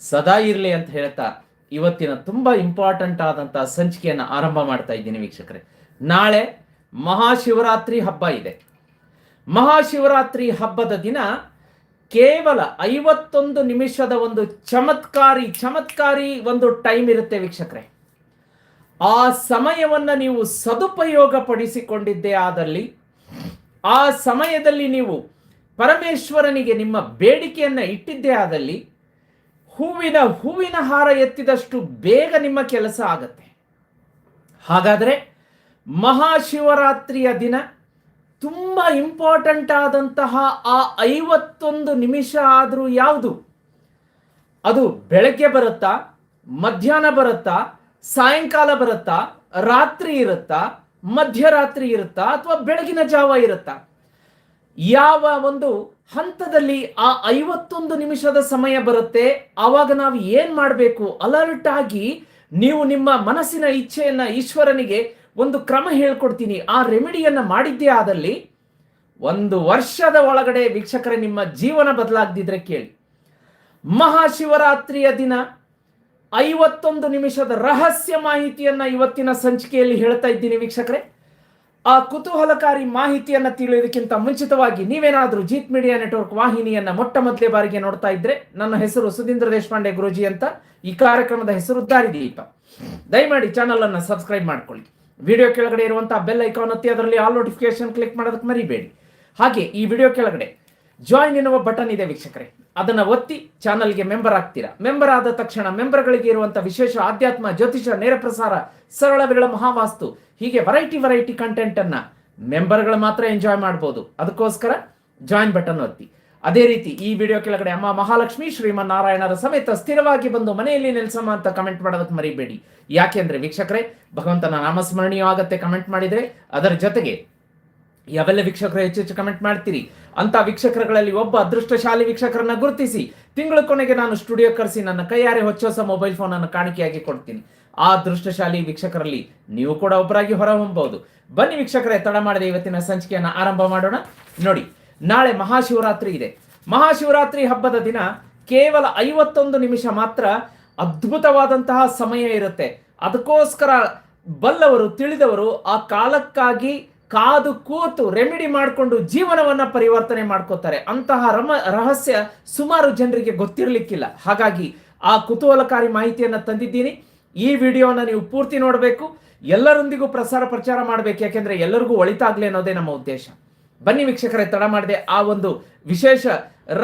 ಸದಾ ಇರಲಿ ಅಂತ ಹೇಳ್ತಾ ಇವತ್ತಿನ ತುಂಬ ಇಂಪಾರ್ಟೆಂಟ್ ಆದಂಥ ಸಂಚಿಕೆಯನ್ನು ಆರಂಭ ಮಾಡ್ತಾ ಇದ್ದೀನಿ ವೀಕ್ಷಕರೇ. ನಾಳೆ ಮಹಾಶಿವರಾತ್ರಿ ಹಬ್ಬ ಇದೆ. ಮಹಾಶಿವರಾತ್ರಿ ಹಬ್ಬದ ದಿನ ಕೇವಲ ಐವತ್ತೊಂದು ನಿಮಿಷದ ಒಂದು ಚಮತ್ಕಾರಿ ಚಮತ್ಕಾರಿ ಒಂದು ಟೈಮ್ ಇರುತ್ತೆ ವೀಕ್ಷಕರೇ. ಆ ಸಮಯವನ್ನ ನೀವು ಸದುಪಯೋಗ ಪಡಿಸಿಕೊಂಡಿದ್ದೇ ಆದಲ್ಲಿ, ಆ ಸಮಯದಲ್ಲಿ ನೀವು ಪರಮೇಶ್ವರನಿಗೆ ನಿಮ್ಮ ಬೇಡಿಕೆಯನ್ನು ಇಟ್ಟಿದ್ದೇ ಆದಲ್ಲಿ ಹೂವಿನ ಹೂವಿನ ಹಾರ ಎತ್ತಿದಷ್ಟು ಬೇಗ ನಿಮ್ಮ ಕೆಲಸ ಆಗತ್ತೆ. ಹಾಗಾದರೆ ಮಹಾಶಿವರಾತ್ರಿಯ ದಿನ ತುಂಬ ಇಂಪಾರ್ಟೆಂಟ್ ಆದಂತಹ ಆ ಐವತ್ತೊಂದು ನಿಮಿಷ ಆದರೂ ಯಾವುದು? ಅದು ಬೆಳಗ್ಗೆ ಬರುತ್ತಾ, ಮಧ್ಯಾಹ್ನ ಬರುತ್ತಾ, ಸಾಯಂಕಾಲ ಬರುತ್ತಾ, ರಾತ್ರಿ ಇರುತ್ತಾ, ಮಧ್ಯರಾತ್ರಿ ಇರುತ್ತಾ, ಅಥವಾ ಬೆಳಗಿನ ಜಾವ ಇರುತ್ತಾ? ಯಾವ ಒಂದು ಹಂತದಲ್ಲಿ ಆ ಐವತ್ತೊಂದು ನಿಮಿಷದ ಸಮಯ ಬರುತ್ತೆ. ಆವಾಗ ನಾವು ಏನ್ ಮಾಡಬೇಕು? ಅಲರ್ಟ್ ಆಗಿ ನೀವು ನಿಮ್ಮ ಮನಸ್ಸಿನ ಇಚ್ಛೆಯನ್ನ ಈಶ್ವರನಿಗೆ ಒಂದು ಕ್ರಮ ಹೇಳ್ಕೊಡ್ತೀನಿ. ಆ ರೆಮಿಡಿಯನ್ನ ಮಾಡಿದ್ದೇ ಆದಲ್ಲಿ ಒಂದು ವರ್ಷದ ಒಳಗಡೆ ವೀಕ್ಷಕರೇ ನಿಮ್ಮ ಜೀವನ ಬದಲಾಗದಿದ್ರೆ ಕೇಳಿ. ಮಹಾಶಿವರಾತ್ರಿಯ ದಿನ ಐವತ್ತೊಂದು ನಿಮಿಷದ ರಹಸ್ಯ ಮಾಹಿತಿಯನ್ನ ಇವತ್ತಿನ ಸಂಚಿಕೆಯಲ್ಲಿ ಹೇಳ್ತಾ ಇದ್ದೀನಿ ವೀಕ್ಷಕರೇ. ಆ ಕುತೂಹಲಕಾರಿ ಮಾಹಿತಿಯನ್ನು ತಿಳಿಯೋದಕ್ಕಿಂತ ಮುಂಚಿತವಾಗಿ ನೀವೇನಾದರೂ ಜೀತ್ ಮೀಡಿಯಾ ನೆಟ್ವರ್ಕ್ ವಾಹಿನಿಯನ್ನು ಮೊಟ್ಟ ಮೊದಲೇ ಬಾರಿಗೆ ನೋಡ್ತಾ ಇದ್ರೆ ನನ್ನ ಹೆಸರು ಸುಧೀಂದ್ರ ದೇಶಪಾಂಡೆ ಗುರುಜಿ ಅಂತ ಈ ಕಾರ್ಯಕ್ರಮದ ಹೆಸರು ದಾರಿದೀಪ ದಯಮಾಡಿ ಚಾನಲ್ ಅನ್ನು ಸಬ್ಸ್ಕ್ರೈಬ್ ಮಾಡ್ಕೊಳ್ಳಿ. ವಿಡಿಯೋ ಕೆಳಗಡೆ ಇರುವಂತಹ ಬೆಲ್ ಐಕಾನ್ ಒತ್ತಿ ಅದರಲ್ಲಿ ಆಲ್ ನೋಟಿಫಿಕೇಶನ್ ಕ್ಲಿಕ್ ಮಾಡೋದಕ್ಕೆ ಮರಿಬೇಡಿ. ಹಾಗೆ ಈ ವಿಡಿಯೋ ಕೆಳಗಡೆ ಜಾಯಿನ್ ಎನ್ನುವ ಬಟನ್ ಇದೆ ವೀಕ್ಷಕರೇ. ಅದನ್ನು ಒತ್ತಿ ಚಾನಲ್ಗೆ ಮೆಂಬರ್ ಆಗ್ತೀರಾ. ಮೆಂಬರ್ ಆದ ತಕ್ಷಣ ಮೆಂಬರ್ಗಳಿಗೆ ಇರುವಂಥ ವಿಶೇಷ ಆಧ್ಯಾತ್ಮ, ಜ್ಯೋತಿಷ, ನೇರ ಪ್ರಸಾರ ಸರಳ ವಿರಳ ಮಹಾವಾಸ್ತು, ಹೀಗೆ ವೆರೈಟಿ ವೆರೈಟಿ ಕಂಟೆಂಟನ್ನು ಮೆಂಬರ್ಗಳು ಮಾತ್ರ ಎಂಜಾಯ್ ಮಾಡ್ಬೋದು. ಅದಕ್ಕೋಸ್ಕರ ಜಾಯಿನ್ ಬಟನ್ ಒತ್ತಿ. ಅದೇ ರೀತಿ ಈ ವಿಡಿಯೋ ಕೆಳಗಡೆ ಅಮ್ಮ ಮಹಾಲಕ್ಷ್ಮಿ ಶ್ರೀಮನ್ ನಾರಾಯಣರ ಸಮೇತ ಸ್ಥಿರವಾಗಿ ಬಂದು ಮನೆಯಲ್ಲಿ ನೆಲೆಸಮ್ಮ ಅಂತ ಕಮೆಂಟ್ ಮಾಡೋದಕ್ಕೆ ಮರಿಬೇಡಿ. ಯಾಕೆಂದ್ರೆ ವೀಕ್ಷಕರೇ, ಭಗವಂತನ ನಾಮಸ್ಮರಣೀಯ ಆಗತ್ತೆ ಕಮೆಂಟ್ ಮಾಡಿದರೆ ಅದರ ಜೊತೆಗೆ ಯಾವೆಲ್ಲ ವೀಕ್ಷಕರು ಹೆಚ್ಚು ಹೆಚ್ಚು ಕಮೆಂಟ್ ಮಾಡ್ತೀರಿ? ಅಂತ ವೀಕ್ಷಕರುಗಳಲ್ಲಿ ಒಬ್ಬ ಅದೃಷ್ಟಶಾಲಿ ವೀಕ್ಷಕರನ್ನ ಗುರುತಿಸಿ ತಿಂಗಳ ಕೊನೆಗೆ ನಾನು ಸ್ಟುಡಿಯೋ ಕರೆಸಿ ನನ್ನ ಕೈಯಾರೆ ಹೊಚ್ಚೊಸ ಮೊಬೈಲ್ ಫೋನ್ ಅನ್ನು ಕಾಣಿಕೆಯಾಗಿ ಕೊಡ್ತೀನಿ. ಆ ಅದೃಷ್ಟಶಾಲಿ ವೀಕ್ಷಕರಲ್ಲಿ ನೀವು ಕೂಡ ಒಬ್ಬರಾಗಿ ಹೊರಹೊಮ್ಮಬಹುದು ಬನ್ನಿ ವೀಕ್ಷಕರೇ, ತಡ ಮಾಡಿದ ಇವತ್ತಿನ ಸಂಚಿಕೆಯನ್ನು ಆರಂಭ ಮಾಡೋಣ. ನೋಡಿ, ನಾಳೆ ಮಹಾಶಿವರಾತ್ರಿ ಇದೆ. ಮಹಾಶಿವರಾತ್ರಿ ಹಬ್ಬದ ದಿನ ಕೇವಲ ಐವತ್ತೊಂದು ನಿಮಿಷ ಮಾತ್ರ ಅದ್ಭುತವಾದಂತಹ ಸಮಯ ಇರುತ್ತೆ. ಅದಕ್ಕೋಸ್ಕರ ಬಲ್ಲವರು, ತಿಳಿದವರು ಆ ಕಾಲಕ್ಕಾಗಿ ಕಾದು ಕೂತು ರೆಮಿಡಿ ಮಾಡಿಕೊಂಡು ಜೀವನವನ್ನ ಪರಿವರ್ತನೆ ಮಾಡ್ಕೋತಾರೆ. ಅಂತಹ ರಮ, ರಹಸ್ಯ ಸುಮಾರು ಜನರಿಗೆ ಗೊತ್ತಿರಲಿಕ್ಕಿಲ್ಲ. ಹಾಗಾಗಿ ಆ ಕುತೂಹಲಕಾರಿ ಮಾಹಿತಿಯನ್ನ ತಂದಿದ್ದೀನಿ. ಈ ವಿಡಿಯೋನ ನೀವು ಪೂರ್ತಿ ನೋಡಬೇಕು. ಎಲ್ಲರೊಂದಿಗೂ ಪ್ರಸಾರ ಪ್ರಚಾರ ಮಾಡಬೇಕು. ಯಾಕೆಂದರೆ ಎಲ್ಲರಿಗೂ ಒಳಿತಾಗ್ಲಿ ಅನ್ನೋದೇ ನಮ್ಮ ಉದ್ದೇಶ. ಬನ್ನಿ ವೀಕ್ಷಕರೇ, ತಡ ಮಾಡಿದೆ ಆ ಒಂದು ವಿಶೇಷ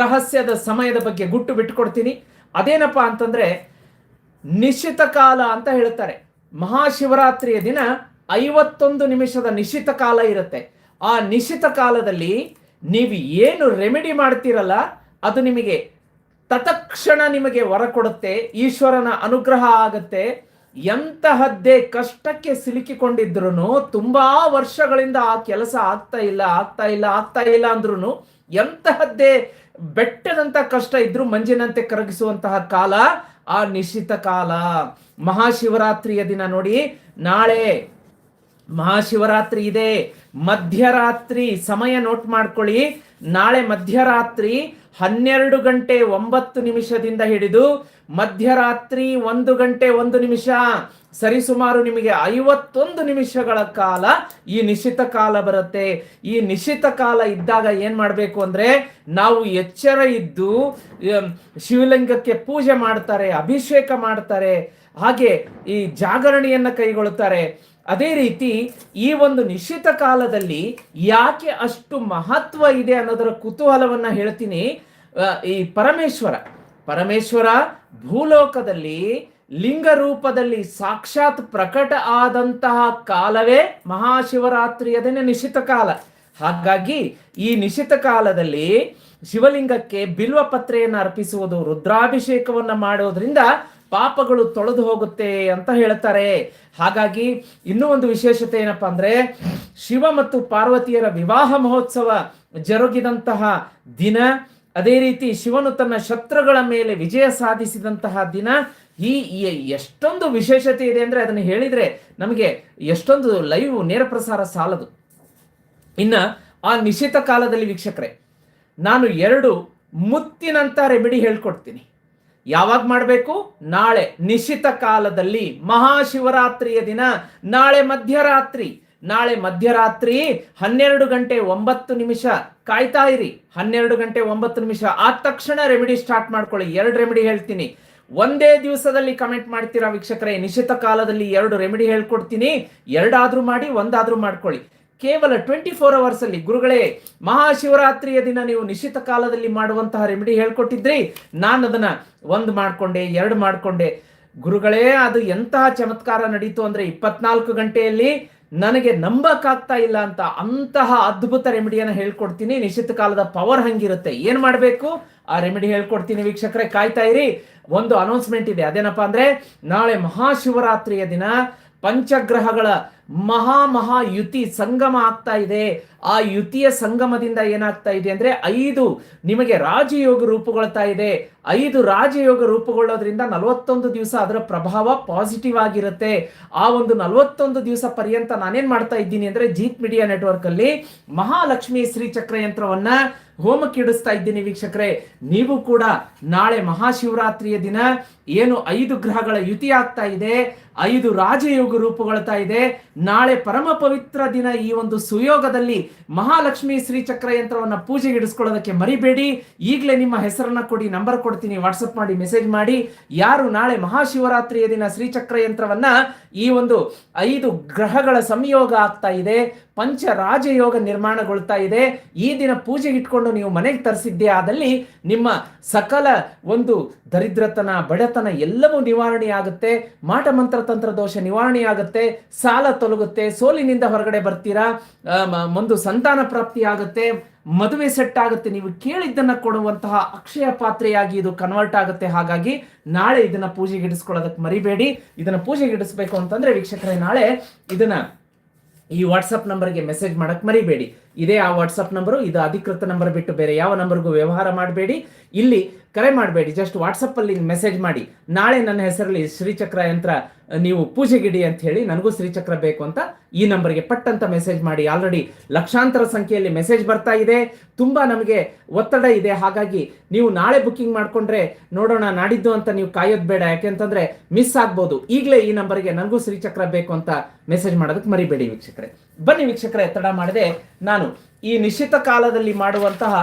ರಹಸ್ಯದ ಸಮಯದ ಬಗ್ಗೆ ಗುಟ್ಟು ಬಿಟ್ಟುಕೊಡ್ತೀನಿ ಅದೇನಪ್ಪ ಅಂತಂದ್ರೆ ನಿಶ್ಚಿತ ಕಾಲ ಅಂತ ಹೇಳ್ತಾರೆ. ಮಹಾಶಿವರಾತ್ರಿಯ ದಿನ ಐವತ್ತೊಂದು ನಿಮಿಷದ ನಿಶ್ಚಿತ ಕಾಲ ಇರುತ್ತೆ. ಆ ನಿಶ್ಚಿತ ಕಾಲದಲ್ಲಿ ನೀವು ಏನು ರೆಮಿಡಿ ಮಾಡ್ತೀರಲ್ಲ, ಅದು ನಿಮಗೆ ತತ್ಕ್ಷಣ ನಿಮಗೆ ವರ ಕೊಡುತ್ತೆ ಈಶ್ವರನ ಅನುಗ್ರಹ ಆಗತ್ತೆ. ಎಂತಹದ್ದೇ ಕಷ್ಟಕ್ಕೆ ಸಿಲುಕಿಕೊಂಡಿದ್ರು ತುಂಬಾ ವರ್ಷಗಳಿಂದ ಆ ಕೆಲಸ ಆಗ್ತಾ ಇಲ್ಲ ಆಗ್ತಾ ಇಲ್ಲ ಆಗ್ತಾ ಇಲ್ಲ ಅಂದ್ರೂ ಎಂತಹದ್ದೇ ಬೆಟ್ಟದಂತ ಕಷ್ಟ ಇದ್ರೂ ಮಂಜಿನಂತೆ ಕರಗಿಸುವಂತಹ ಕಾಲ, ಆ ನಿಶ್ಚಿತ ಕಾಲ. ಮಹಾಶಿವರಾತ್ರಿಯ ದಿನ ನೋಡಿ, ನಾಳೆ ಮಹಾಶಿವರಾತ್ರಿ ಇದೆ. ಮಧ್ಯರಾತ್ರಿ, ಸಮಯ ನೋಟ್ ಮಾಡ್ಕೊಳ್ಳಿ. ನಾಳೆ ಮಧ್ಯರಾತ್ರಿ ಹನ್ನೆರಡು ಗಂಟೆ ಒಂಬತ್ತು ನಿಮಿಷದಿಂದ ಹಿಡಿದು ಮಧ್ಯರಾತ್ರಿ ಒಂದು ಗಂಟೆ ಒಂದು ನಿಮಿಷ. ಸರಿಸುಮಾರು ನಿಮಗೆ ಐವತ್ತೊಂದು ನಿಮಿಷಗಳ ಕಾಲ ಈ ನಿಶ್ಚಿತ ಕಾಲ ಬರುತ್ತೆ. ಈ ನಿಶ್ಚಿತ ಕಾಲ ಇದ್ದಾಗ ಏನ್ ಮಾಡಬೇಕು ಅಂದ್ರೆ ನಾವು ಎಚ್ಚರ ಇದ್ದು ಶಿವಲಿಂಗಕ್ಕೆ ಪೂಜೆ ಮಾಡ್ತಾರೆ, ಅಭಿಷೇಕ ಮಾಡ್ತಾರೆ. ಹಾಗೆ ಈ ಜಾಗರಣೆಯನ್ನ ಕೈಗೊಳ್ಳುತ್ತಾರೆ. ಅದೇ ರೀತಿ ಈ ಒಂದು ನಿಶ್ಚಿತ ಕಾಲದಲ್ಲಿ ಯಾಕೆ ಅಷ್ಟು ಮಹತ್ವ ಇದೆ ಅನ್ನೋದರ ಕುತೂಹಲವನ್ನ ಹೇಳ್ತೀನಿ. ಈ ಪರಮೇಶ್ವರ. ಪರಮೇಶ್ವರ ಭೂಲೋಕದಲ್ಲಿ ಲಿಂಗ ರೂಪದಲ್ಲಿ ಸಾಕ್ಷಾತ್ ಪ್ರಕಟ ಆದಂತಹ ಕಾಲವೇ ಮಹಾಶಿವರಾತ್ರಿಯದೇನೆ ನಿಶ್ಚಿತ ಕಾಲ. ಹಾಗಾಗಿ ಈ ನಿಶ್ಚಿತ ಕಾಲದಲ್ಲಿ ಶಿವಲಿಂಗಕ್ಕೆ ಬಿಲ್ವ ಪತ್ರೆಯನ್ನು ಅರ್ಪಿಸುವುದು, ರುದ್ರಾಭಿಷೇಕವನ್ನು ಮಾಡೋದ್ರಿಂದ ಪಾಪಗಳು ತೊಳೆದು ಹೋಗುತ್ತೆ ಅಂತ ಹೇಳ್ತಾರೆ. ಹಾಗಾಗಿ ಇನ್ನೂ ಒಂದು ವಿಶೇಷತೆ ಏನಪ್ಪ ಅಂದ್ರೆ, ಶಿವ ಮತ್ತು ಪಾರ್ವತಿಯರ ವಿವಾಹ ಮಹೋತ್ಸವ ಜರುಗಿದಂತಹ ದಿನ, ಅದೇ ರೀತಿ ಶಿವನು ತನ್ನ ಶತ್ರುಗಳ ಮೇಲೆ ವಿಜಯ ಸಾಧಿಸಿದಂತಹ ದಿನ, ಈ ಎಷ್ಟೊಂದು ವಿಶೇಷತೆ ಇದೆ ಅಂದ್ರೆ ಅದನ್ನು ಹೇಳಿದ್ರೆ ನಮಗೆ ಎಷ್ಟೊಂದು ಲೈವ್ ನೇರ ಪ್ರಸಾರ ಸಾಲದು. ಇನ್ನ ಆ ನಿಶ್ಚಿತ ಕಾಲದಲ್ಲಿ ವೀಕ್ಷಕರೇ, ನಾನು ಎರಡು ಮುತ್ತಿನಂತ ರೆಮಿಡಿ ಹೇಳ್ಕೊಡ್ತೀನಿ. ಯಾವಾಗ ಮಾಡಬೇಕು? ನಾಳೆ. ನಿಶ್ಚಿತ ಕಾಲದಲ್ಲಿ ಮಹಾಶಿವರಾತ್ರಿಯ ದಿನ. ನಾಳೆ ಮಧ್ಯರಾತ್ರಿ. ನಾಳೆ ಮಧ್ಯರಾತ್ರಿ ಹನ್ನೆರಡು ಗಂಟೆ ಒಂಬತ್ತು ನಿಮಿಷ. ಕಾಯ್ತಾ ಇರಿ. ಹನ್ನೆರಡು ಗಂಟೆ ಒಂಬತ್ತು ನಿಮಿಷ. ಆದ ತಕ್ಷಣ ರೆಮಿಡಿ ಸ್ಟಾರ್ಟ್ ಮಾಡ್ಕೊಳ್ಳಿ. ಎರಡು ರೆಮಿಡಿ ಹೇಳ್ತೀನಿ. ಒಂದೇ ದಿವಸದಲ್ಲಿ ಕಮೆಂಟ್ ಮಾಡ್ತೀರಾ ವೀಕ್ಷಕರೇ? ನಿಶ್ಚಿತ ಕಾಲದಲ್ಲಿ ಎರಡು ರೆಮಿಡಿ ಹೇಳ್ಕೊಡ್ತೀನಿ. ಎರಡಾದ್ರೂ ಮಾಡಿ, ಒಂದಾದ್ರೂ ಮಾಡ್ಕೊಳ್ಳಿ. ಕೇವಲ ಟ್ವೆಂಟಿ ಫೋರ್ ಅವರ್ಸ್ ಅಲ್ಲಿ ಗುರುಗಳೇ, ಮಹಾಶಿವರಾತ್ರಿಯ ದಿನ ನೀವು ನಿಶ್ಚಿತ ಕಾಲದಲ್ಲಿ ಮಾಡುವಂತಹ ರೆಮಿಡಿ ಹೇಳ್ಕೊಟ್ಟಿದ್ರಿ. ನಾನು ಅದನ್ನ ಒಂದು ಮಾಡ್ಕೊಂಡೆ, ಎರಡು ಮಾಡ್ಕೊಂಡೆ. ಗುರುಗಳೇ, ಅದು ಎಂತಹ ಚಮತ್ಕಾರ ನಡೀತು ಅಂದ್ರೆ ಇಪ್ಪತ್ನಾಲ್ಕು ಗಂಟೆಯಲ್ಲಿ ನನಗೆ ನಂಬಕ್ಕಾಗ್ತಾ ಇಲ್ಲ ಅಂತ ಅಂತಹ ಅದ್ಭುತ ರೆಮಿಡಿಯನ್ನು ಹೇಳ್ಕೊಡ್ತೀನಿ. ನಿಶ್ಚಿತ ಕಾಲದ ಪವರ್ ಹಂಗಿರುತ್ತೆ. ಏನ್ ಮಾಡಬೇಕು? ಆ ರೆಮಿಡಿ ಹೇಳ್ಕೊಡ್ತೀನಿ ವೀಕ್ಷಕರೇ, ಕಾಯ್ತಾ ಇರಿ. ಒಂದು ಅನೌನ್ಸ್ಮೆಂಟ್ ಇದೆ. ಅದೇನಪ್ಪ ಅಂದ್ರೆ ನಾಳೆ ಮಹಾಶಿವರಾತ್ರಿಯ ದಿನ. ಪಂಚಗ್ರಹಗಳ ಮಹಾ ಮಹಾ ಯುತಿ ಸಂಗಮ ಆಗ್ತಾ ಇದೆ. ಆ ಯುತಿಯ ಸಂಗಮದಿಂದ ಏನಾಗ್ತಾ ಇದೆ ಅಂದ್ರೆ ಐದು ನಿಮಗೆ ರಾಜಯೋಗ ರೂಪುಗೊಳ್ತಾ ಇದೆ. ಐದು ರಾಜಯೋಗ ರೂಪುಗೊಳ್ಳೋದ್ರಿಂದ ನಲವತ್ತೊಂದು ದಿವಸ ಅದರ ಪ್ರಭಾವ ಪಾಸಿಟಿವ್ ಆಗಿರುತ್ತೆ. ಆ ಒಂದು ನಲವತ್ತೊಂದು ದಿವಸ ಪರ್ಯಂತ ನಾನೇನ್ ಮಾಡ್ತಾ ಇದ್ದೀನಿ ಅಂದ್ರೆ ಜೀತ್ ಮೀಡಿಯಾ ನೆಟ್ವರ್ಕ್ ಅಲ್ಲಿ ಮಹಾಲಕ್ಷ್ಮಿ ಶ್ರೀ ಚಕ್ರ ಯಂತ್ರವನ್ನ ಹೋಮಕ್ಕೆ ಇಡಿಸ್ತಾ ಇದ್ದೀನಿ ವೀಕ್ಷಕರೇ. ನೀವು ಕೂಡ ನಾಳೆ ಮಹಾಶಿವರಾತ್ರಿಯ ದಿನ ಏನು ಐದು ಗ್ರಹಗಳ ಯುತಿ ಆಗ್ತಾ ಇದೆ. ಐದು ರಾಜಯೋಗ ರೂಪುಗೊಳ್ತಾ ಇದೆ. ನಾಳೆ ಪರಮ ಪವಿತ್ರ ದಿನ ಈ ಒಂದು ಸುಯೋಗದಲ್ಲಿ ಮಹಾಲಕ್ಷ್ಮಿ ಶ್ರೀ ಯಂತ್ರವನ್ನು ಯಂತ್ರವನ್ನ ಪೂಜೆಗೆ ಇಡಿಸ್ಕೊಳ್ಳೋದಕ್ಕೆ ಮರಿಬೇಡಿ. ಈಗಲೇ ನಿಮ್ಮ ಹೆಸರನ್ನ ಕೊಡಿ, ನಂಬರ್ ಕೊಡ್ತೀನಿ, ವಾಟ್ಸಪ್ ಮಾಡಿ, ಮೆಸೇಜ್ ಮಾಡಿ. ಯಾರು ನಾಳೆ ಮಹಾಶಿವರಾತ್ರಿಯ ದಿನ ಶ್ರೀಚಕ್ರ ಯಂತ್ರವನ್ನ ಈ ಒಂದು ಐದು ಗ್ರಹಗಳ ಸಂಯೋಗ ಆಗ್ತಾ ಇದೆ. ಪಂಚ ರಾಜಯೋಗ ನಿರ್ಮಾಣಗೊಳ್ತಾ ಇದೆ. ಈ ದಿನ ಪೂಜೆಗೆ ಇಟ್ಕೊಂಡು ನೀವು ಮನೆಗೆ ತರಿಸಿದ್ದೇ ಆದಲ್ಲಿ ನಿಮ್ಮ ಸಕಲ ಒಂದು ದರಿದ್ರತನ, ಬಡತನ ಎಲ್ಲವೂ ನಿವಾರಣೆ ಆಗುತ್ತೆ ಮಾಟ ಮಂತ್ರ ತಂತ್ರ ದೋಷ ನಿವಾರಣೆ ಆಗುತ್ತೆ, ಸಾಲ ತೊಲಗುತ್ತೆ, ಸೋಲಿನಿಂದ ಹೊರಗಡೆ ಬರ್ತೀರಾ ಒಂದು ಸಂತಾನ ಪ್ರಾಪ್ತಿ ಆಗುತ್ತೆ, ಮದುವೆ ಸೆಟ್ ಆಗುತ್ತೆ, ನೀವು ಕೇಳಿದ್ದನ್ನ ಕೊಡುವಂತಹ ಅಕ್ಷಯ ಪಾತ್ರೆಯಾಗಿ ಇದು ಕನ್ವರ್ಟ್ ಆಗುತ್ತೆ. ಹಾಗಾಗಿ ನಾಳೆ ಇದನ್ನ ಪೂಜೆಗೆ ಇಡಿಸ್ಕೊಳ್ಳೋದಕ್ಕೆ ಮರಿಬೇಡಿ. ಇದನ್ನ ಪೂಜೆಗೆ ಇಡಿಸ್ಬೇಕು ಅಂತಂದ್ರೆ ವೀಕ್ಷಕರೇ, ನಾಳೆ ಇದನ್ನ ಈ ವಾಟ್ಸಪ್ ನಂಬರ್ಗೆ ಮೆಸೇಜ್ ಮಾಡಕ್ ಮರಿಬೇಡಿ. ಇದೇ ಆ ವಾಟ್ಸಪ್ ನಂಬರು, ಇದು ಅಧಿಕೃತ ನಂಬರ್ ಬಿಟ್ಟು ಬೇರೆ ಯಾವ ನಂಬರ್ಗೂ ವ್ಯವಹಾರ ಮಾಡಬೇಡಿ. ಇಲ್ಲಿ ಕರೆ ಮಾಡಬೇಡಿ ಜಸ್ಟ್ ವಾಟ್ಸಪ್ಪಲ್ಲಿ ಮೆಸೇಜ್ ಮಾಡಿ. ನಾಳೆ ನನ್ನ ಹೆಸರಲ್ಲಿ ಶ್ರೀಚಕ್ರ ಯಂತ್ರ ನೀವು ಪೂಜೆಗಿಡಿ ಅಂತ ಹೇಳಿ ನನಗೂ ಶ್ರೀಚಕ್ರ ಬೇಕು ಅಂತ ಈ ನಂಬರ್ಗೆ ಪಟ್ ಅಂತ ಮೆಸೇಜ್ ಮಾಡಿ. ಆಲ್ರೆಡಿ ಲಕ್ಷಾಂತರ ಸಂಖ್ಯೆಯಲ್ಲಿ ಮೆಸೇಜ್ ಬರ್ತಾ ಇದೆ. ತುಂಬ ನಮಗೆ ಒತ್ತಡ ಇದೆ. ಹಾಗಾಗಿ ನೀವು ನಾಳೆ ಬುಕ್ಕಿಂಗ್ ಮಾಡ್ಕೊಂಡ್ರೆ ನೋಡೋಣ, ನಾಡಿದ್ದು ಅಂತ ನೀವು ಕಾಯೋದು ಬೇಡ. ಯಾಕೆಂತಂದ್ರೆ ಮಿಸ್ ಆಗ್ಬೋದು. ಈಗಲೇ ಈ ನಂಬರ್ಗೆ ನನಗೂ ಶ್ರೀಚಕ್ರ ಬೇಕು ಅಂತ ಮೆಸೇಜ್ ಮಾಡೋದಕ್ಕೆ ಮರಿಬೇಡಿ ವೀಕ್ಷಕರೇ. ಬನ್ನಿ ವೀಕ್ಷಕರೇ ಎತ್ತಡ ಮಾಡದೆ ನಾನು ಈ ನಿಶ್ಚಿತ ಕಾಲದಲ್ಲಿ ಮಾಡುವಂತಹ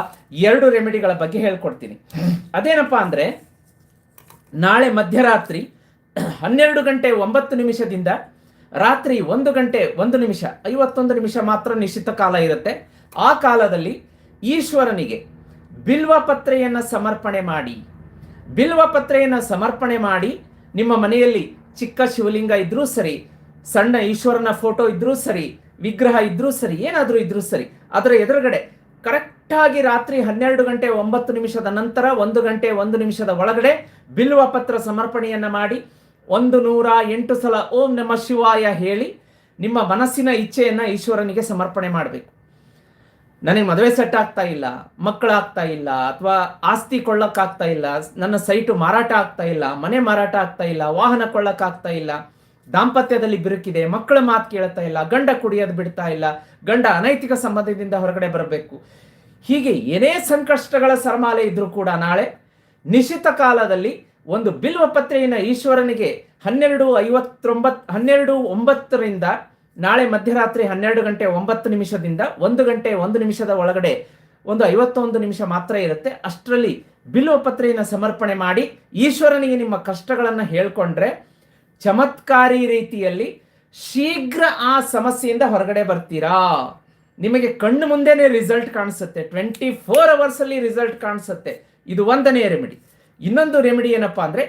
ಎರಡು ರೆಮಿಡಿಗಳ ಬಗ್ಗೆ ಹೇಳ್ಕೊಡ್ತೀನಿ. ಅದೇನಪ್ಪಾ ಅಂದ್ರೆ ನಾಳೆ ಮಧ್ಯರಾತ್ರಿ ಹನ್ನೆರಡು ಗಂಟೆ ಒಂಬತ್ತು ನಿಮಿಷದಿಂದ ರಾತ್ರಿ ಒಂದು ಗಂಟೆ ಒಂದು ನಿಮಿಷ, ಐವತ್ತೊಂದು ನಿಮಿಷ ಮಾತ್ರ ನಿಶ್ಚಿತ ಕಾಲ ಇರುತ್ತೆ. ಆ ಕಾಲದಲ್ಲಿ ಈಶ್ವರನಿಗೆ ಬಿಲ್ವ ಪತ್ರೆಯನ್ನು ಸಮರ್ಪಣೆ ಮಾಡಿ, ಬಿಲ್ವ ಪತ್ರೆಯನ್ನು ಸಮರ್ಪಣೆ ಮಾಡಿ ನಿಮ್ಮ ಮನೆಯಲ್ಲಿ ಚಿಕ್ಕ ಶಿವಲಿಂಗ ಇದ್ರೂ ಸರಿ, ಸಣ್ಣ ಈಶ್ವರನ ಫೋಟೋ ಇದ್ರೂ ಸರಿ, ವಿಗ್ರಹ ಇದ್ರೂ ಸರಿ, ಏನಾದರೂ ಇದ್ರೂ ಸರಿ, ಅದರ ಎದುರುಗಡೆ ಕರೆಕ್ಟಾಗಿ ರಾತ್ರಿ ಹನ್ನೆರಡು ಗಂಟೆ ಒಂಬತ್ತು ನಿಮಿಷದ ನಂತರ ಒಂದು ಗಂಟೆ ಒಂದು ನಿಮಿಷದ ಒಳಗಡೆ ಬಿಲ್ವ ಪತ್ರ ಸಮರ್ಪಣೆಯನ್ನು ಮಾಡಿ ಒಂದು ನೂರ ಎಂಟು ಸಲ ಓಂ ನಮ ಶಿವಾಯ ಹೇಳಿ ನಿಮ್ಮ ಮನಸ್ಸಿನ ಇಚ್ಛೆಯನ್ನು ಈಶ್ವರನಿಗೆ ಸಮರ್ಪಣೆ ಮಾಡಬೇಕು. ನನಗೆ ಮದುವೆ ಸೆಟ್ ಆಗ್ತಾ ಇಲ್ಲ, ಮಕ್ಕಳಾಗ್ತಾ ಇಲ್ಲ, ಅಥವಾ ಆಸ್ತಿ ಕೊಳ್ಳೋಕ್ಕಾಗ್ತಾ ಇಲ್ಲ, ನನ್ನ ಸೈಟು ಮಾರಾಟ ಆಗ್ತಾ ಇಲ್ಲ, ಮನೆ ಮಾರಾಟ ಆಗ್ತಾ ಇಲ್ಲ, ವಾಹನ ಕೊಳ್ಳೋಕ್ಕಾಗ್ತಾ ಇಲ್ಲ, ದಾಂಪತ್ಯದಲ್ಲಿ ಬಿರುಕಿದೆ, ಮಕ್ಕಳ ಮಾತು ಕೇಳ್ತಾ ಇಲ್ಲ, ಗಂಡ ಕುಡಿಯೋದು ಬಿಡ್ತಾ ಇಲ್ಲ, ಗಂಡ ಅನೈತಿಕ ಸಂಬಂಧದಿಂದ ಹೊರಗಡೆ ಬರಬೇಕು. ಹೀಗೆ ಏನೇ ಸಂಕಷ್ಟಗಳ ಸರಮಾಲೆ ಇದ್ರೂ ಕೂಡ ನಾಳೆ ನಿಶ್ಚಿತ ಕಾಲದಲ್ಲಿ ಒಂದು ಬಿಲ್ವ ಪತ್ರೆಯನ್ನು ಈಶ್ವರನಿಗೆ ಹನ್ನೆರಡು ಐವತ್ತೊಂಬತ್ತು ಹನ್ನೆರಡು ಒಂಬತ್ತರಿಂದ ನಾಳೆ ಮಧ್ಯರಾತ್ರಿ ಹನ್ನೆರಡು ಗಂಟೆ ಒಂಬತ್ತು ನಿಮಿಷದಿಂದ ಒಂದು ಗಂಟೆ ಒಂದು ನಿಮಿಷದ ಒಳಗಡೆ ಒಂದು ಐವತ್ತೊಂದು ನಿಮಿಷ ಮಾತ್ರ ಇರುತ್ತೆ. ಅಷ್ಟರಲ್ಲಿ ಬಿಲ್ವ ಪತ್ರೆಯನ್ನು ಸಮರ್ಪಣೆ ಮಾಡಿ ಈಶ್ವರನಿಗೆ ನಿಮ್ಮ ಕಷ್ಟಗಳನ್ನು ಹೇಳ್ಕೊಂಡ್ರೆ ಚಮತ್ಕಾರಿ ರೀತಿಯಲ್ಲಿ ಶೀಘ್ರ ಆ ಸಮಸ್ಯೆಯಿಂದ ಹೊರಗಡೆ ಬರ್ತೀರಾ? ನಿಮಗೆ ಕಣ್ಣು ಮುಂದೆನೆ ರಿಸಲ್ಟ್ ಕಾಣಿಸುತ್ತೆ. ಟ್ವೆಂಟಿ ಫೋರ್ ಅವರ್ಸ್ ಅಲ್ಲಿ ರಿಸಲ್ಟ್ ಕಾಣಿಸುತ್ತೆ. ಇದು ಒಂದನೇ ರೆಮಿಡಿ ಇನ್ನೊಂದು ರೆಮಿಡಿ ಏನಪ್ಪಾ ಅಂದ್ರೆ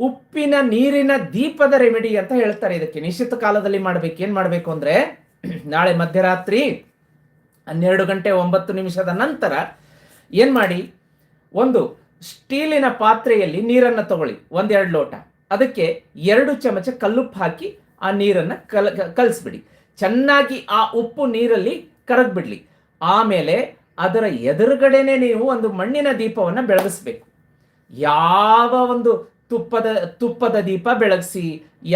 ಉಪ್ಪಿನ ನೀರಿನ ದೀಪದ ರೆಮಿಡಿ ಅಂತ ಹೇಳ್ತಾರೆ ಇದಕ್ಕೆ. ನಿಶ್ಚಿತ ಕಾಲದಲ್ಲಿ ಮಾಡ್ಬೇಕು. ಏನು ಮಾಡಬೇಕು ಅಂದ್ರೆ ನಾಳೆ ಮಧ್ಯರಾತ್ರಿ ಹನ್ನೆರಡು ಗಂಟೆ ಒಂಬತ್ತು ನಿಮಿಷದ ನಂತರ ಏನು ಮಾಡಿ? ಒಂದು ಸ್ಟೀಲಿನ ಪಾತ್ರೆಯಲ್ಲಿ ನೀರನ್ನು ತಗೊಳ್ಳಿ. ಒಂದೆರಡು ಲೋಟ. ಅದಕ್ಕೆ ಎರಡು ಚಮಚ ಕಲ್ಲುಪ್ಪು ಹಾಕಿ ಆ ನೀರನ್ನು ಕಲ್ ಕಲಿಸ್ಬಿಡಿ. ಚೆನ್ನಾಗಿ ಆ ಉಪ್ಪು ನೀರಲ್ಲಿ ಕರಗ್ಬಿಡ್ಲಿ. ಆಮೇಲೆ ಅದರ ಎದುರುಗಡೆನೆ ನೀವು ಒಂದು ಮಣ್ಣಿನ ದೀಪವನ್ನು ಬೆಳಗಿಸ್ಬೇಕು. ಯಾವ ಒಂದು ತುಪ್ಪದ ತುಪ್ಪದ ದೀಪ ಬೆಳಗಿಸಿ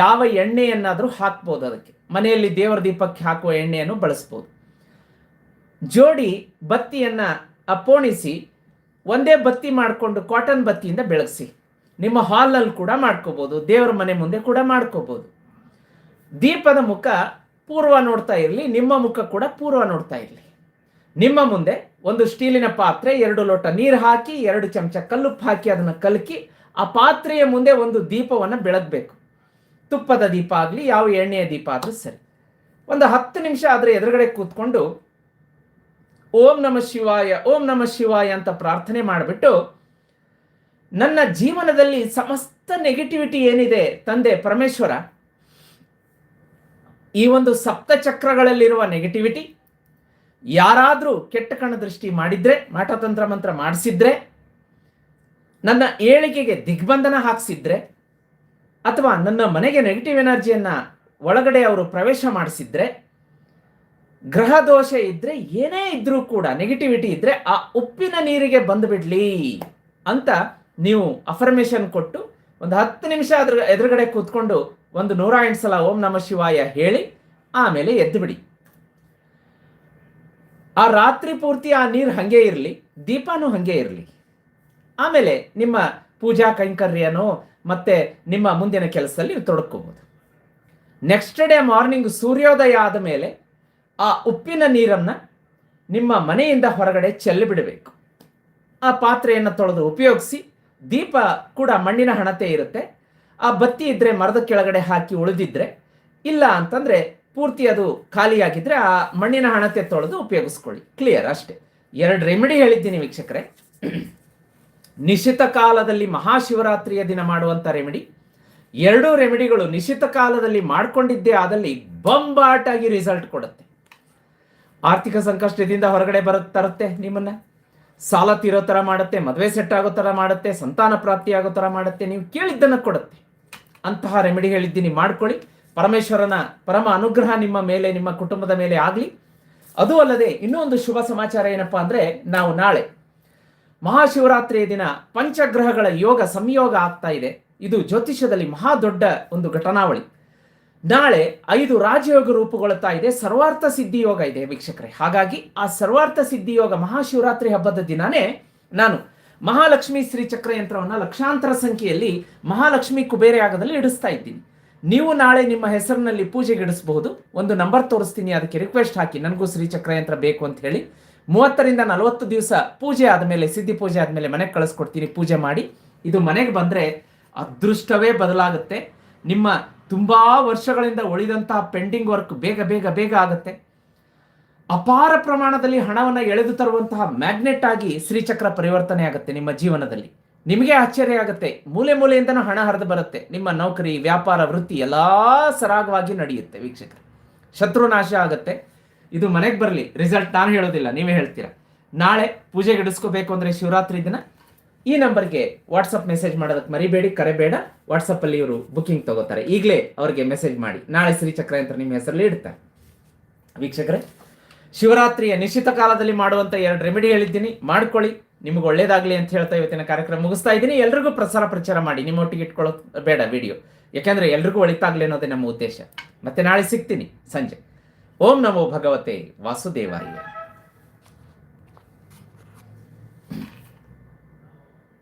ಯಾವ ಎಣ್ಣೆಯನ್ನಾದರೂ ಹಾಕ್ಬೋದು ಅದಕ್ಕೆ. ಮನೆಯಲ್ಲಿ ದೇವರ ದೀಪಕ್ಕೆ ಹಾಕುವ ಎಣ್ಣೆಯನ್ನು ಬಳಸ್ಬೋದು. ಜೋಡಿ ಬತ್ತಿಯನ್ನು ಅಪ್ಪೋಣಿಸಿ ಒಂದೇ ಬತ್ತಿ ಮಾಡಿಕೊಂಡು ಕಾಟನ್ ಬತ್ತಿಯಿಂದ ಬೆಳಗಿಸಿ. ನಿಮ್ಮ ಹಾಲಲ್ಲಿ ಕೂಡ ಮಾಡ್ಕೋಬೋದು, ದೇವರ ಮನೆ ಮುಂದೆ ಕೂಡ ಮಾಡ್ಕೋಬೋದು. ದೀಪದ ಮುಖ ಪೂರ್ವ ನೋಡ್ತಾ ಇರಲಿ, ನಿಮ್ಮ ಮುಖ ಕೂಡ ಪೂರ್ವ ನೋಡ್ತಾ ಇರಲಿ. ನಿಮ್ಮ ಮುಂದೆ ಒಂದು ಸ್ಟೀಲಿನ ಪಾತ್ರೆ, ಎರಡು ಲೋಟ ನೀರು ಹಾಕಿ, ಎರಡು ಚಮಚ ಕಲ್ಲುಪ್ಪು ಹಾಕಿ ಅದನ್ನು ಕಲಕಿ, ಆ ಪಾತ್ರೆಯ ಮುಂದೆ ಒಂದು ದೀಪವನ್ನು ಬೆಳಗಬೇಕು. ತುಪ್ಪದ ದೀಪ ಆಗಲಿ, ಯಾವ ಎಣ್ಣೆಯ ದೀಪ ಆದರೂ ಸರಿ. ಒಂದು ಹತ್ತು ನಿಮಿಷ ಆದರೆ ಎದುರುಗಡೆ ಕೂತ್ಕೊಂಡು ಓಂ ನಮ ಶಿವಾಯ, ಓಂ ನಮ ಶಿವಾಯ ಅಂತ ಪ್ರಾರ್ಥನೆ ಮಾಡಿಬಿಟ್ಟು ನನ್ನ ಜೀವನದಲ್ಲಿ ಸಮಸ್ತ ನೆಗೆಟಿವಿಟಿ ಏನಿದೆ ತಂದೆ ಪರಮೇಶ್ವರ, ಈ ಒಂದು ಸಪ್ತಚಕ್ರಗಳಲ್ಲಿರುವ ನೆಗೆಟಿವಿಟಿ ಯಾರಾದರೂ ಕೆಟ್ಟ ಕಣ ದೃಷ್ಟಿ ಮಾಡಿದ್ರೆ ಮಾಟತಂತ್ರ ಮಂತ್ರ ಮಾಡಿಸಿದ್ರೆ, ನನ್ನ ಏಳಿಗೆಗೆ ದಿಗ್ಬಂಧನ ಹಾಕ್ಸಿದ್ರೆ, ಅಥವಾ ನನ್ನ ಮನೆಗೆ ನೆಗೆಟಿವ್ ಎನರ್ಜಿಯನ್ನು ಒಳಗಡೆ ಅವರು ಪ್ರವೇಶ ಮಾಡಿಸಿದ್ರೆ, ಗ್ರಹ ದೋಷ ಇದ್ರೆ ಏನೇ ಇದ್ರೂ ಕೂಡ ನೆಗೆಟಿವಿಟಿ ಇದ್ರೆ ಆ ಉಪ್ಪಿನ ನೀರಿಗೆ ಬಂದು ಬಿಡ್ಲಿ ಅಂತ ನೀವು ಅಫರ್ಮೇಷನ್ ಕೊಟ್ಟು ಒಂದು ಹತ್ತು ನಿಮಿಷ ಅದ್ರ ಎದುರುಗಡೆ ಕೂತ್ಕೊಂಡು ಒಂದು ನೂರ ಎಂಟು ಸಲ ಓಂ ನಮ ಶಿವಾಯ ಹೇಳಿ, ಆಮೇಲೆ ಎದ್ದು ಬಿಡಿ. ಆ ರಾತ್ರಿ ಪೂರ್ತಿ ಆ ನೀರು ಹಾಗೆ ಇರಲಿ, ದೀಪನೂ ಹಾಗೆ ಇರಲಿ. ಆಮೇಲೆ ನಿಮ್ಮ ಪೂಜಾ ಕೈಂಕರ್ಯನೋ ಮತ್ತೆ ನಿಮ್ಮ ಮುಂದಿನ ಕೆಲಸದಲ್ಲಿ ನೀವು ತೊಡಕೋಬಹುದು ನೆಕ್ಸ್ಟ್ ಡೇ ಮಾರ್ನಿಂಗ್ ಸೂರ್ಯೋದಯ ಆದ ಮೇಲೆ ಆ ಉಪ್ಪಿನ ನೀರನ್ನು ನಿಮ್ಮ ಮನೆಯಿಂದ ಹೊರಗಡೆ ಚೆಲ್ಲಿ ಬಿಡಬೇಕು. ಆ ಪಾತ್ರೆಯನ್ನು ತೊಳೆದು ಉಪಯೋಗಿಸಿ, ದೀಪ ಕೂಡ ಮಣ್ಣಿನ ಹಣತೆ ಇರುತ್ತೆ. ಆ ಬತ್ತಿ ಇದ್ದರೆ ಮರದ ಕೆಳಗಡೆ ಹಾಕಿ ಉಳಿದಿದ್ರೆ, ಇಲ್ಲ ಅಂತಂದರೆ ಪೂರ್ತಿ ಅದು ಖಾಲಿಯಾಗಿದ್ದರೆ ಆ ಮಣ್ಣಿನ ಹಣತೆ ತೊಳೆದು ಉಪಯೋಗಿಸ್ಕೊಳ್ಳಿ. ಕ್ಲಿಯರ್ ಅಷ್ಟೇ. ಎರಡು ರೆಮಿಡಿ ಹೇಳಿದ್ದೀನಿ ವೀಕ್ಷಕರೇ. ನಿಶ್ಚಿತ ಕಾಲದಲ್ಲಿ ಮಹಾಶಿವರಾತ್ರಿಯ ದಿನ ಮಾಡುವಂಥ ರೆಮಿಡಿ ಎರಡೂ ರೆಮಿಡಿಗಳು ನಿಶ್ಚಿತ ಕಾಲದಲ್ಲಿ ಮಾಡ್ಕೊಂಡಿದ್ದೇ ಆದಲ್ಲಿ ಬಂಬಾಟಾಗಿ ರಿಸಲ್ಟ್ ಕೊಡುತ್ತೆ. ಆರ್ಥಿಕ ಸಂಕಷ್ಟದಿಂದ ಹೊರಗಡೆ ಬರ, ತರುತ್ತೆ ನಿಮ್ಮನ್ನ. ಸಾಲ ತೀರೋ ಥರ ಮಾಡುತ್ತೆ, ಮದುವೆ ಸೆಟ್ ಆಗೋ ಥರ ಮಾಡುತ್ತೆ, ಸಂತಾನ ಪ್ರಾಪ್ತಿ ಆಗೋ ಥರ ಮಾಡುತ್ತೆ, ನೀವು ಕೇಳಿದ್ದನ್ನು ಕೊಡುತ್ತೆ. ಅಂತಹ ರೆಮಿಡಿ ಹೇಳಿದ್ದೀನಿ, ಮಾಡ್ಕೊಳ್ಳಿ. ಪರಮೇಶ್ವರನ ಪರಮ ಅನುಗ್ರಹ ನಿಮ್ಮ ಮೇಲೆ, ನಿಮ್ಮ ಕುಟುಂಬದ ಮೇಲೆ ಆಗಲಿ. ಅದು ಅಲ್ಲದೆ ಇನ್ನೂ ಒಂದು ಶುಭ ಸಮಾಚಾರ ಏನಪ್ಪಾ ಅಂದರೆ ನಾವು ನಾಳೆ ಮಹಾಶಿವರಾತ್ರಿಯ ದಿನ ಪಂಚಗ್ರಹಗಳ ಯೋಗ, ಸಂಯೋಗ ಆಗ್ತಾ ಇದೆ. ಇದು ಜ್ಯೋತಿಷ್ಯದಲ್ಲಿ ಮಹಾ ದೊಡ್ಡ ಒಂದು ಘಟನಾವಳಿ. ನಾಳೆ ಐದು ರಾಜಯೋಗ ರೂಪುಗೊಳ್ಳುತ್ತಾ ಇದೆ, ಸರ್ವಾರ್ಥ ಸಿದ್ಧಿ ಯೋಗ ಇದೆ ವೀಕ್ಷಕರೇ. ಹಾಗಾಗಿ ಆ ಸರ್ವಾರ್ಥ ಸಿದ್ಧಿ ಯೋಗ ಮಹಾಶಿವರಾತ್ರಿ ಹಬ್ಬದ ದಿನಾನೇ ನಾನು ಮಹಾಲಕ್ಷ್ಮಿ ಶ್ರೀ ಚಕ್ರ ಯಂತ್ರವನ್ನು ಲಕ್ಷಾಂತರ ಸಂಖ್ಯೆಯಲ್ಲಿ ಮಹಾಲಕ್ಷ್ಮಿ ಕುಬೇರ ಯಾಗದಲ್ಲಿ ಇಡಿಸ್ತಾ ಇದ್ದೀನಿ. ನೀವು ನಾಳೆ ನಿಮ್ಮ ಹೆಸರಿನಲ್ಲಿ ಪೂಜೆ ಗಿಡಿಸಬಹುದು. ಒಂದು ನಂಬರ್ ತೋರಿಸ್ತೀನಿ, ಅದಕ್ಕೆ ರಿಕ್ವೆಸ್ಟ್ ಹಾಕಿ. ನನಗೂ ಶ್ರೀ ಚಕ್ರ ಯಂತ್ರ ಬೇಕು ಅಂತ ಹೇಳಿ. ಮೂವತ್ತರಿಂದ ನಲವತ್ತು ದಿವಸ ಪೂಜೆ ಆದಮೇಲೆ, ಸಿದ್ಧಿ ಪೂಜೆ ಆದಮೇಲೆ ಮನೆಗೆ ಕಳಿಸ್ಕೊಡ್ತೀನಿ, ಪೂಜೆ ಮಾಡಿ. ಇದು ಮನೆಗೆ ಬಂದರೆ ಅದೃಷ್ಟವೇ ಬದಲಾಗುತ್ತೆ. ನಿಮ್ಮ ತುಂಬ ವರ್ಷಗಳಿಂದ ಉಳಿದಂತಹ ಪೆಂಡಿಂಗ್ ವರ್ಕ್ ಬೇಗ ಬೇಗ ಬೇಗ ಆಗುತ್ತೆ. ಅಪಾರ ಪ್ರಮಾಣದಲ್ಲಿ ಹಣವನ್ನು ಎಳೆದು ತರುವಂತಹ ಮ್ಯಾಗ್ನೆಟ್ ಆಗಿ ಶ್ರೀಚಕ್ರ ಪರಿವರ್ತನೆ ಆಗುತ್ತೆ ನಿಮ್ಮ ಜೀವನದಲ್ಲಿ. ನಿಮಗೆ ಆಶ್ಚರ್ಯ ಆಗುತ್ತೆ. ಮೂಲೆ ಮೂಲೆಯಿಂದನೂ ಹಣ ಹರಿದು ಬರುತ್ತೆ. ನಿಮ್ಮ ನೌಕರಿ, ವ್ಯಾಪಾರ, ವೃತ್ತಿ ಎಲ್ಲ ಸರಾಗವಾಗಿ ನಡೆಯುತ್ತೆ ವೀಕ್ಷಕರು. ಶತ್ರುನಾಶ ಆಗುತ್ತೆ. ಇದು ಮನೆಗೆ ಬರಲಿ. ರಿಸಲ್ಟ್ ನಾನು ಹೇಳೋದಿಲ್ಲ, ನೀವೇ ಹೇಳ್ತೀರಾ. ನಾಳೆ ಪೂಜೆಗೆ ಇಡಿಸ್ಕೋಬೇಕು ಅಂದರೆ ಶಿವರಾತ್ರಿ ದಿನ, ಈ ನಂಬರ್ಗೆ ವಾಟ್ಸಪ್ ಮೆಸೇಜ್ ಮಾಡೋದಕ್ಕೆ ಮರಿಬೇಡಿ ಕರೆ ಬೇಡ ವಾಟ್ಸಪ್ಪಲ್ಲಿ ಇವರು ಬುಕಿಂಗ್ ತಗೋತಾರೆ. ಈಗಲೇ ಅವರಿಗೆ ಮೆಸೇಜ್ ಮಾಡಿ. ನಾಳೆ ಶ್ರೀಚಕ್ರ ಅಂತ ನಿಮ್ಮ ಹೆಸರಲ್ಲಿ ಇಡ್ತಾರೆ. ವೀಕ್ಷಕರೇ, ಶಿವರಾತ್ರಿಯ ನಿಶ್ಚಿತ ಕಾಲದಲ್ಲಿ ಮಾಡುವಂಥ ಎರಡು ರೆಮಿಡಿ ಹೇಳಿದ್ದೀನಿ. ಮಾಡ್ಕೊಳ್ಳಿ. ನಿಮ್ಗೆ ಒಳ್ಳೇದಾಗ್ಲಿ ಅಂತ ಹೇಳ್ತಾ ಇವತ್ತಿನ ಕಾರ್ಯಕ್ರಮ ಮುಗಿಸ್ತಾ ಇದ್ದೀನಿ. ಎಲ್ರಿಗೂ ಪ್ರಸಾರ ಪ್ರಚಾರ ಮಾಡಿ. ನಿಮ್ಮೊಟ್ಟಿಗೆ ಇಟ್ಕೊಳ್ಳೋ ಬೇಡ ವಿಡಿಯೋ ಯಾಕೆಂದ್ರೆ ಎಲ್ರಿಗೂ ಒಳಿತಾಗ್ಲಿ ಅನ್ನೋದೇ ನಮ್ಮ ಉದ್ದೇಶ. ಮತ್ತೆ ನಾಳೆ ಸಿಗ್ತೀನಿ ಸಂಜೆ. ಓಂ ನಮೋ ಭಗವತೆ ವಾಸುದೇವಾಯ.